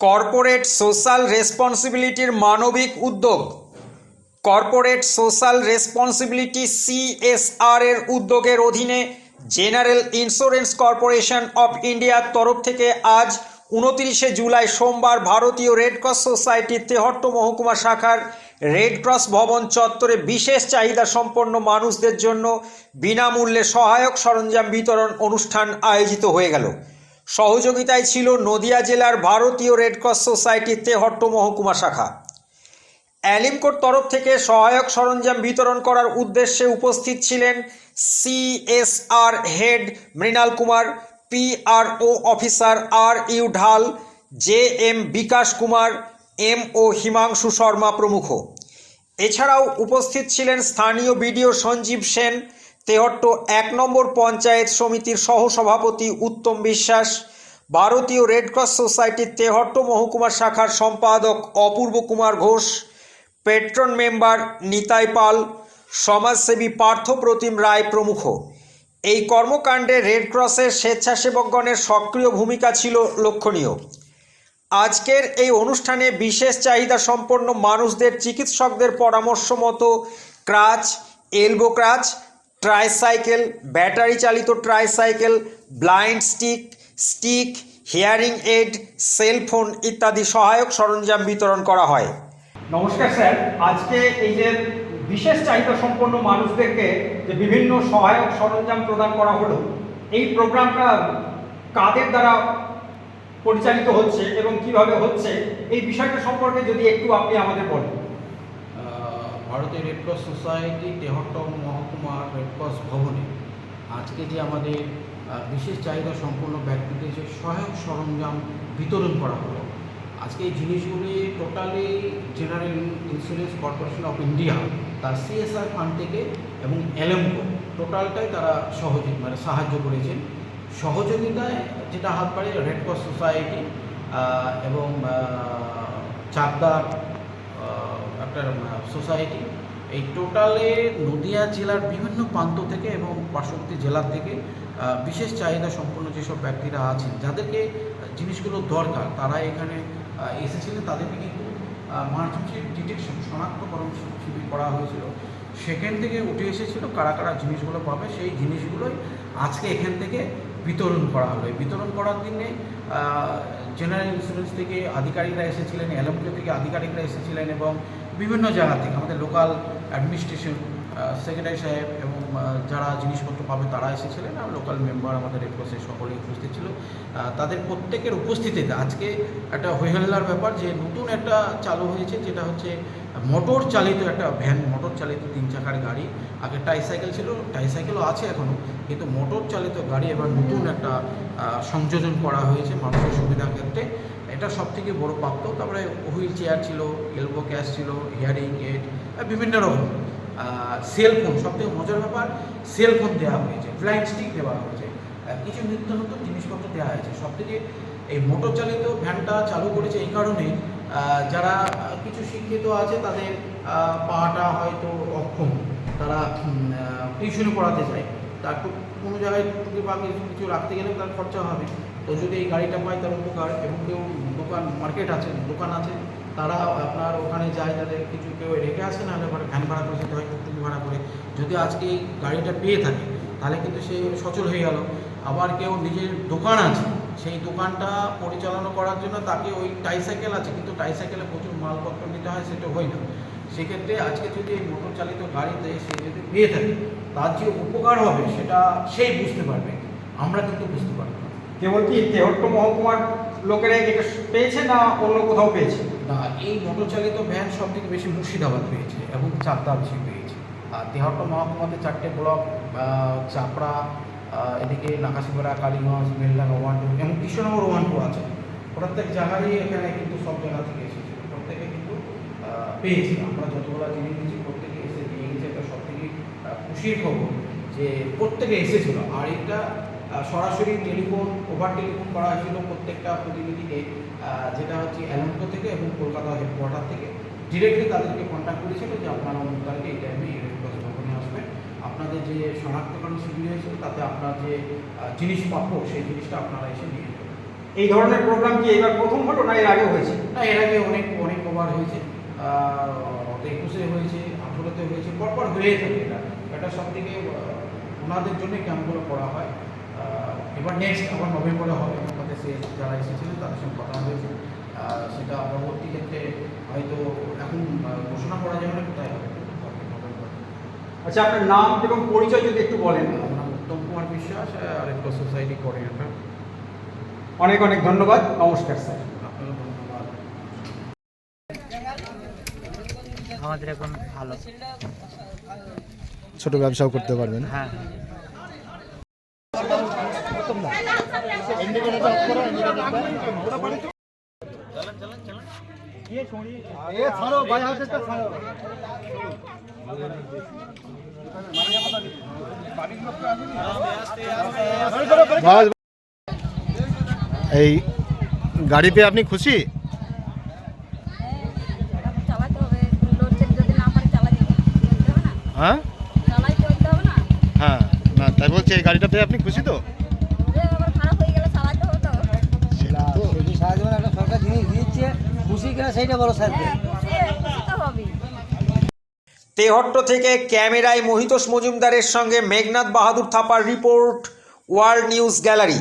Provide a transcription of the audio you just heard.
Corporate social রেসপন্সিবিলিটির মানবিক উদ্যোগ। Corporate social responsibility CSR এর উদ্যোগের অধীনে জেনারেল ইন্স্যুরেন্স কর্পোরেশন অফ ইন্ডিয়ার তরফ থেকে আজ উনতিরিশে জুলাই সোমবার ভারতীয় রেড ক্রস সোসাইটির তেহট্ট মহকুমা শাখার রেড ক্রস ভবন চত্বরে বিশেষ চাহিদা সম্পন্ন মানুষদের জন্য বিনামূল্যে সহায়ক সরঞ্জাম বিতরণ অনুষ্ঠান আয়োজিত হয়ে গেল। সহযোগিতায় ছিল নদিয়া জেলার ভারতীয় রেড ক্রস সোসাইটির তেহট্ট মহকুমা শাখা। অ্যালিমকোর তরফ থেকে সহায়ক সরঞ্জাম বিতরণ করার উদ্দেশ্যে উপস্থিত ছিলেন CSR head Mrinal Kumar, PRO officer R U Dhal, J M Bikash Kumar, M O Himanshu Sharma প্রমুখ। এছাড়াও উপস্থিত ছিলেন স্থানীয় বিডিও সঞ্জীব সেন তেহট্ট এক নম্বর পঞ্চায়েত সমিতির সহসভাপতি উত্তম বিশ্বাস, ভারতীয় রেডক্রস সোসাইটির তেহট্ট মহকুমা শাখার সম্পাদক অপূর্ব কুমার ঘোষ পেট্রন মেম্বার নিতাই পাল, সমাজসেবী পার্থপ্রতিম রায় প্রমুখ। এই কর্মকাণ্ডে রেডক্রসের স্বেচ্ছাসেবকগণের সক্রিয় ভূমিকা ছিল লক্ষণীয়। আজকের এই অনুষ্ঠানে বিশেষ চাহিদা সম্পন্ন মানুষদের চিকিৎসকদের পরামর্শ মতো crutch elbow crutch tricycle battery চালিত tricycle blind stick stick hearing aid cellphone ইত্যাদি সহায়ক সরঞ্জাম বিতরণ করা হয়। নমস্কার স্যার, আজকে এই যে বিশেষ চাহিদা সম্পন্ন মানুষদেরকে যে বিভিন্ন সহায়ক সরঞ্জাম প্রদান করা হলো, এই প্রোগ্রামটা কাদের দ্বারা পরিচালিত হচ্ছে এবং কীভাবে হচ্ছে, এই বিষয়টা সম্পর্কে যদি একটু আপনি আমাদের বলেন। আহ, ভারতীয় রেড ক্রস সোসাইটি তেহট্ট মহকুমা রেড ক্রস ভবনে। আজকে যে আমাদের বিশেষ চাহিদা সম্পন্ন ব্যক্তিদের যে সহায়ক সরঞ্জাম বিতরণ করা হলো আজকে এই জিনিসগুলি totally General Insurance Corporation of India তার সিএসআর ফান্ড থেকে এবং এলএমকো টোটালটাই তারা সহযোগী মানে সাহায্য করেছেন। সহযোগিতায় যেটা হাত পারে রেড ক্রস সোসাইটি এবং আহ, একটা সোসাইটি এই টোটালে নদিয়া জেলার বিভিন্ন প্রান্ত থেকে এবং পার্শ্ববর্তী জেলার থেকে বিশেষ চাহিদা সম্পন্ন যেসব ব্যক্তিরা আছেন, যাদেরকে জিনিসগুলো দরকার, তারা এখানে এসেছিলেন, তাদেরকে কিন্তু মার্চেন্সি ডিটেকশন শনাক্তকরণ শিবির করা হয়েছিল। সেখান থেকে উঠে এসেছিল, কারা কারা জিনিসগুলো পাবে, সেই জিনিসগুলোই আজকে এখান থেকে বিতরণ করা হলো। বিতরণ করার দিনে জেনারেল ইন্স্যুরেন্স থেকে আধিকারিকরা এসেছিলেন এলএমকে থেকে আধিকারিকরা এসেছিলেন এবং বিভিন্ন জায়গা থেকে আমাদের লোকাল অ্যাডমিনিস্ট্রেশন সেক্রেটারি সাহেব এবং যারা জিনিসপত্র পাবে তারা এসেছিলেন আর লোকাল মেম্বার আমাদের রেডক্রসের সকলেই উপস্থিত ছিল। তাদের প্রত্যেকের উপস্থিতিতে আজকে একটা হইহল্লার ব্যাপার যে নতুন একটা চালু হয়েছে যেটা হচ্ছে মোটর চালিত একটা ভ্যান, মোটর চালিত তিন চাকার গাড়ি। আগে টাইসাইকেল ছিল টাইসাইকেলও আছে এখনও কিন্তু মোটর চালিত গাড়ি এবার নতুন একটা সংযোজন করা হয়েছে মানুষের সুবিধার ক্ষেত্রে। এটা সব থেকে বড় প্রাপ্ত। তারপরে হুইল চেয়ার ছিল এলবো ক্যাশ ছিল হিয়ারিং এড বিভিন্ন রকম সেলফোন সব থেকে মজার ব্যাপার সেলফোন দেওয়া হয়েছে ফ্লাইট স্টিক দেওয়া হয়েছে। কিছু নিত্য নতুন জিনিসপত্র দেওয়া হয়েছে। সব থেকে এই মোটর চালিত ভ্যানটা চালু করেছে এই কারণেই আহ, যারা কিছু শিক্ষিত আছে তাদের পাটা হয়তো অক্ষম তারা টিউশনে পড়াতে যায়। তার খুব কোনো জায়গায় টুকি বা কিছু রাখতে গেলে তার খরচা হবে। তো যদি এই গাড়িটা পায় তার উপকার এবং কেউ দোকান মার্কেট আছে, দোকান আছে, তারা আপনার ওখানে যায়, তাদের কিছু কেউ রেখে আসে, না হলে ভ্যান ভাড়া করে যেতে হয় টুকটুকি ভাড়া করে। যদি আজকে এই গাড়িটা পেয়ে থাকে, তাহলে কিন্তু সে সচল হয়ে গেল। আবার কেউ নিজের দোকান আছে, সেই দোকানটা পরিচালনা করার জন্য তাকে ওই টাইসাইকেল আছে, কিন্তু টাইসাইকেলে প্রচুর মালপত্র নিতে হয়, সেটা হয় না। সেক্ষেত্রে আজকে যদি এই মোটর চালিত গাড়িতে সে যদি পেয়ে থাকে তার যে উপকার হবে সেটা সেই বুঝতে পারবে। আমরা কিন্তু বুঝতে পারব না। কেবল কি তেহট্ট মহকুমার লোকেরা এটা পেয়েছে না অন্য কোথাও পেয়েছে? না এই মোটর চালিত ভ্যান সব থেকে বেশি মুর্শিদাবাদ পেয়েছে এবং চাকদা বেশি পেয়েছে। আর তেহট্ট মহকুমাতে চারটে ব্লক চাপড়া এদিকে নাকাশিপাড়া কালীগঞ্জ ওয়ান টু এবং কৃষ্ণনগর ওয়ান টু আছে। প্রত্যেক জায়গারই এখানে কিন্তু সব জায়গা থেকে এসেছে। প্রত্যেকে কিন্তু পেয়েছে। আমরা যতগুলো জিনিস দিয়েছি প্রত্যেকে এসে নিয়ে গেছে এটা সব থেকে খুশির খবর যে প্রত্যেকে এসেছিল। আর এটা সরাসরি টেলিফোন ওভার টেলিফোন করা হয়েছিল প্রত্যেকটা প্রতিনিধিকে যেটা হচ্ছে অ্যালামকো থেকে এবং কলকাতা হেডকোয়ার্টার থেকে। ডিরেক্টলি তাদেরকে কন্ট্যাক্ট করেছিল যে আপনারা অমুক তারিখে এই টাইমে এই রেড ক্রস ভবনে আসবেন আপনাদের যে শনাক্তকরণ শিবির হয়েছিল তাতে আপনার যে জিনিস প্রাপ্য সেই জিনিসটা আপনারা এসে নিয়ে যাবেন। এই ধরনের প্রোগ্রাম কি এবার প্রথম হলো না এর আগে হয়েছে? না এর আগে অনেক অনেক ওভার হয়েছে। একুশে হয়েছে আঠেরোতে হয়েছে পরপর হয়ে থাকে এটা। এটা সব থেকে ওনাদের জন্য ক্যাম্পগুলো করা হয়। এবার নেক্সট আবার নভেম্বরে হবে। আমাদের সে যারা এসেছিলেন তাদের সঙ্গে কথা হয়েছে। সেটা পরবর্তী ক্ষেত্রে হয়তো এখন ঘোষণা করা যাবে না কোথায় হবে? আচ্ছা আপনার নাম এবং পরিচয় যদি একটু বলেন। উত্তম কুমার বিশ্বাস আর ক্রস সোসাইটি কোঅর্ডিনেটর অনেক অনেক ধন্যবাদ। নমস্কার স্যার আপনাকে ধন্যবাদ আমাদের এখন ভালো। ছোট ব্যবসাও করতে পারবেন। হ্যাঁ। এই গাড়ি পেয়ে আপনি খুশি চালাতে হবে লোডশেড যদি না পারে চালাতে হবে চলতে হবে না হ্যাঁ? হ্যাঁ না তাই বলছি এই গাড়িটা পেয়ে আপনি খুশি তো? তেহট্ট থেকে ক্যামেরায় মোহিতোষ মজুমদারের সঙ্গে Meghnath Bahadur Thapar report world news gallery.